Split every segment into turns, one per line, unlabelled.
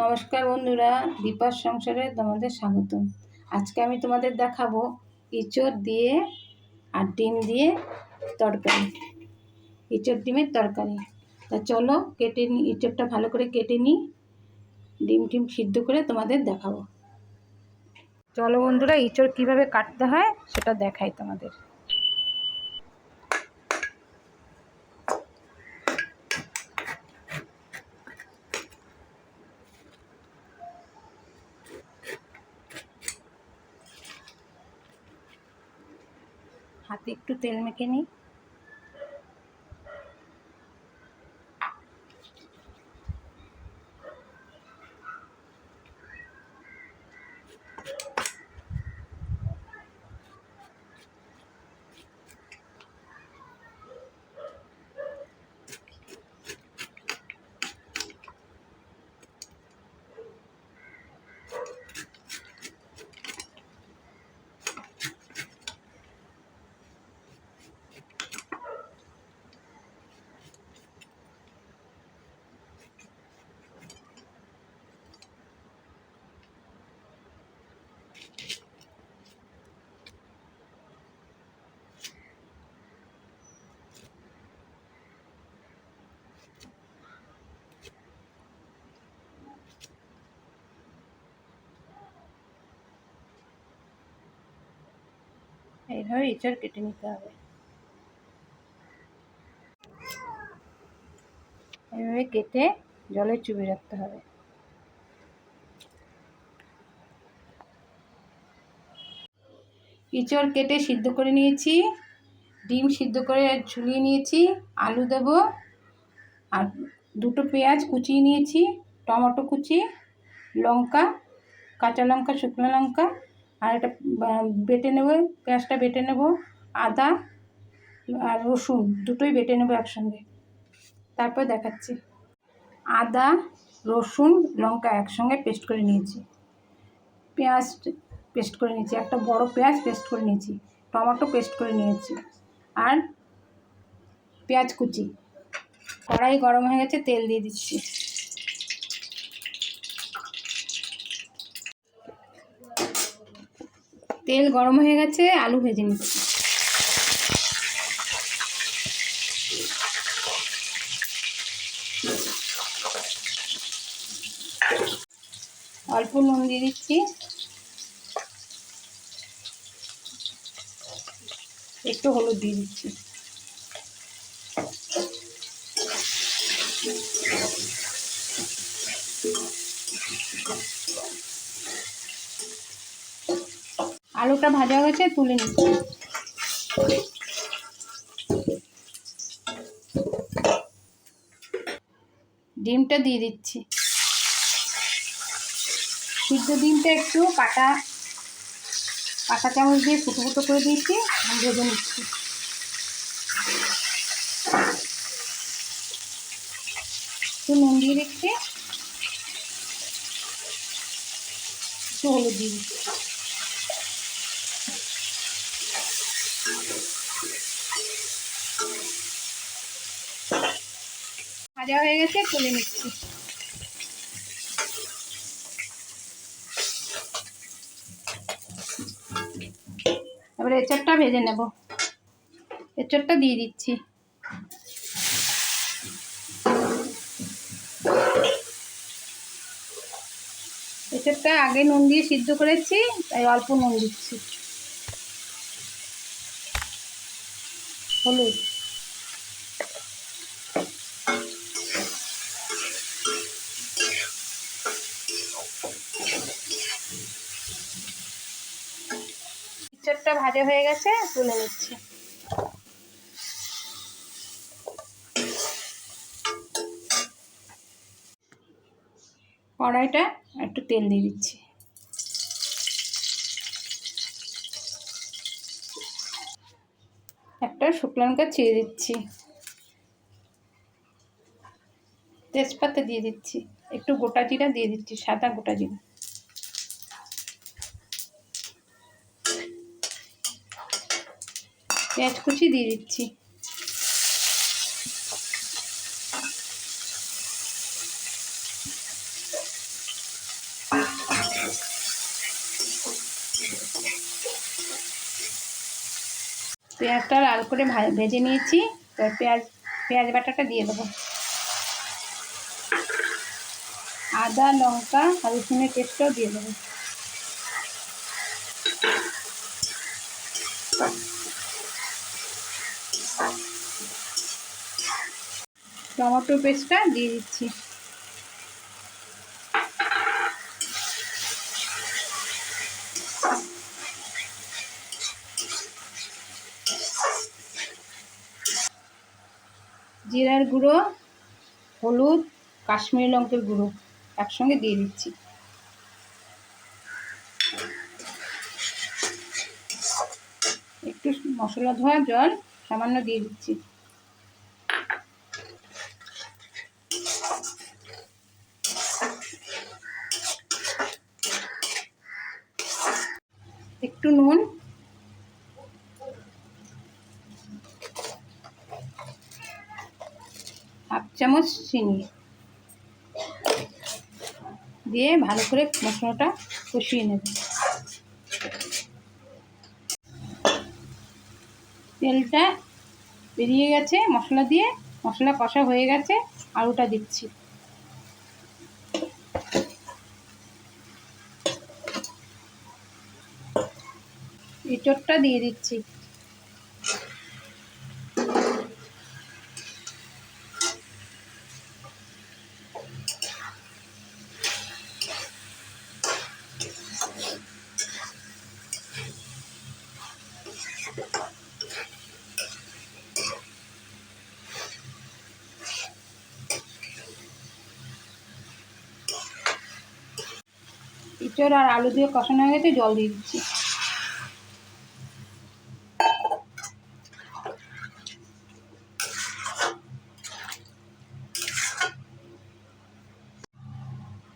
নমস্কার বন্ধুরা দীপার সংসারে তোমাদের স্বাগতম আজকে আমি তোমাদের দেখাবো ইঁচড় দিয়ে আর ডিম দিয়ে তরকারি। ইঁচড় ডিমের তরকারি। তা চলো কেটে নিই ইঁচড়টা ভালো করে কেটে নিই ডিম টিম সিদ্ধ করে তোমাদের দেখাবো। চলো বন্ধুরা ইঁচড় কীভাবে কাটতে হয় সেটা দেখাই তোমাদের। হাতে একটু তেল মেখে নিই। এইভাবে ইঁচড় কেটে নিতে হবে। এইভাবে কেটে জলে চুবি রাখতে হবে। ইঁচড় কেটে সিদ্ধ করে নিয়েছি, ডিম সিদ্ধ করে ঝুলিয়ে নিয়েছি, আলু দেব, আর দুটো পেঁয়াজ কুচিয়ে নিয়েছি, টমেটো কুচি, লঙ্কা, কাঁচা লঙ্কা, শুকনো লঙ্কা আর একটা বেটে নেব, পেঁয়াজটা বেটে নেব, আদা আর রসুন, দুটোই বেটে নেব একসঙ্গে। তারপর দেখাচ্ছি। আদা, রসুন, লঙ্কা একসঙ্গে পেস্ট করে নিয়েছি। পেঁয়াজ পেস্ট করে নিয়েছি, একটা বড় পেঁয়াজ পেস্ট করে নিয়েছি, টমেটো পেস্ট করে নিয়েছি আর পেঁয়াজ কুচি। কড়াই গরম হয়ে গেছে, তেল দিয়ে দিচ্ছি। তেল গরম হয়ে গেছে, আলু ভেজে নিচ্ছি। অল্প নুন দিয়ে দিচ্ছি। একটু হলুদ দিয়ে দিচ্ছি। আলুটা ভাজা হয়ে গেছে তুলে নিচ্ছি। ডিমটা দিয়ে দিচ্ছি। সিদ্ধ ডিমটা একটু কাটা কাঁটা চামচ দিয়ে ফুটো ফুটো করে দিয়েছি ভেজে নিচ্ছি। একটু নুন দিয়ে দিচ্ছি। একটু হলুদ দিয়ে দিচ্ছি। ভাজা হয়ে গেছে, তুলে নিচ্ছি। এবারে এঁচড়টা ভেজে নেব। এঁচড়টা দিয়ে দিচ্ছি। এঁচড়টা আগে নুন দিয়ে সিদ্ধ করেছি, তাই অল্প নুন দিচ্ছি। হলুদ। ইঁচড়টা ভাজা হয়ে গেছে, তুলে নিচ্ছি। কড়াইটা একটু তেল দিয়ে দিচ্ছি। একটা শুকনো লঙ্কা ছিঁড়ে দিচ্ছি। তেজপাতা দিয়ে দিচ্ছি। একটু গোটা জিরা দিয়ে দিচ্ছি, সাদা গোটা জিরা। পেঁয়াজ কুচি দিয়ে দিচ্ছি। পেঁয়াজটা লাল করে ভেজে নিয়েছি। তো পেঁয়াজ পেঁয়াজ বাটাটা দিয়ে দেবো। আদা, লঙ্কা আর রসুনের পেস্টটাও দিয়ে দেবো। টমেটো পেস্টটা দিয়ে দিচ্ছি। জিরার গুঁড়ো, হলুদ, কাশ্মীরি লঙ্কের গুঁড়ো একসঙ্গে দিয়ে দিচ্ছি। একটু মশলা ধোয়া জল সামান্য দিয়ে দিচ্ছি একটু নুন হাফ চামচ চিনি দিয়ে ভালো করে মশলাটা কষিয়ে নেব। তেলটা বেরিয়ে গেছে, মশলা দিয়ে মশলা কষা হয়ে গেছে, আলুটা দিচ্ছি। এঁচড়টা দিয়ে দিচ্ছি। এঁচড় আর আলু দিয়ে কষানো হয়ে গেছে, জল দিয়ে দিচ্ছি।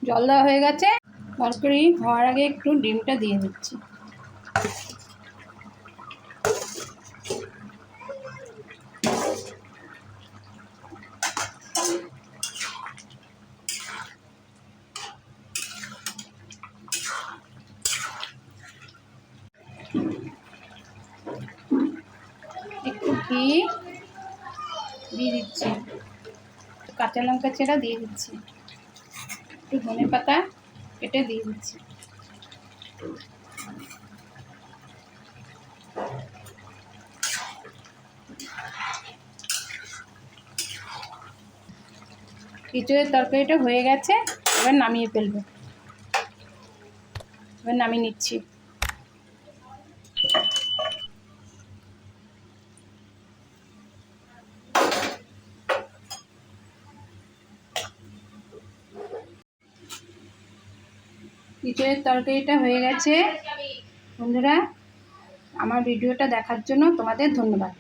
জল দেওয়া হয়ে গেছে। তরকারি হওয়ার আগে একটু ডিমটা দিয়ে দিচ্ছি। ঘি দিয়ে দিচ্ছি। কাঁচা লঙ্কা চেরা দিয়ে দিচ্ছি। একটু ধনে পাতা কেটে দিয়ে দিচ্ছি। ইঁচড়ের তরকারিটা হয়ে গেছে, এবার নামিয়ে ফেলব। এবার নামিয়ে নিচ্ছি। ইঁচড়ের তরকারিটা হয়ে গেছে। বন্ধুরা আমার ভিডিওটা দেখার জন্য তোমাদের ধন্যবাদ।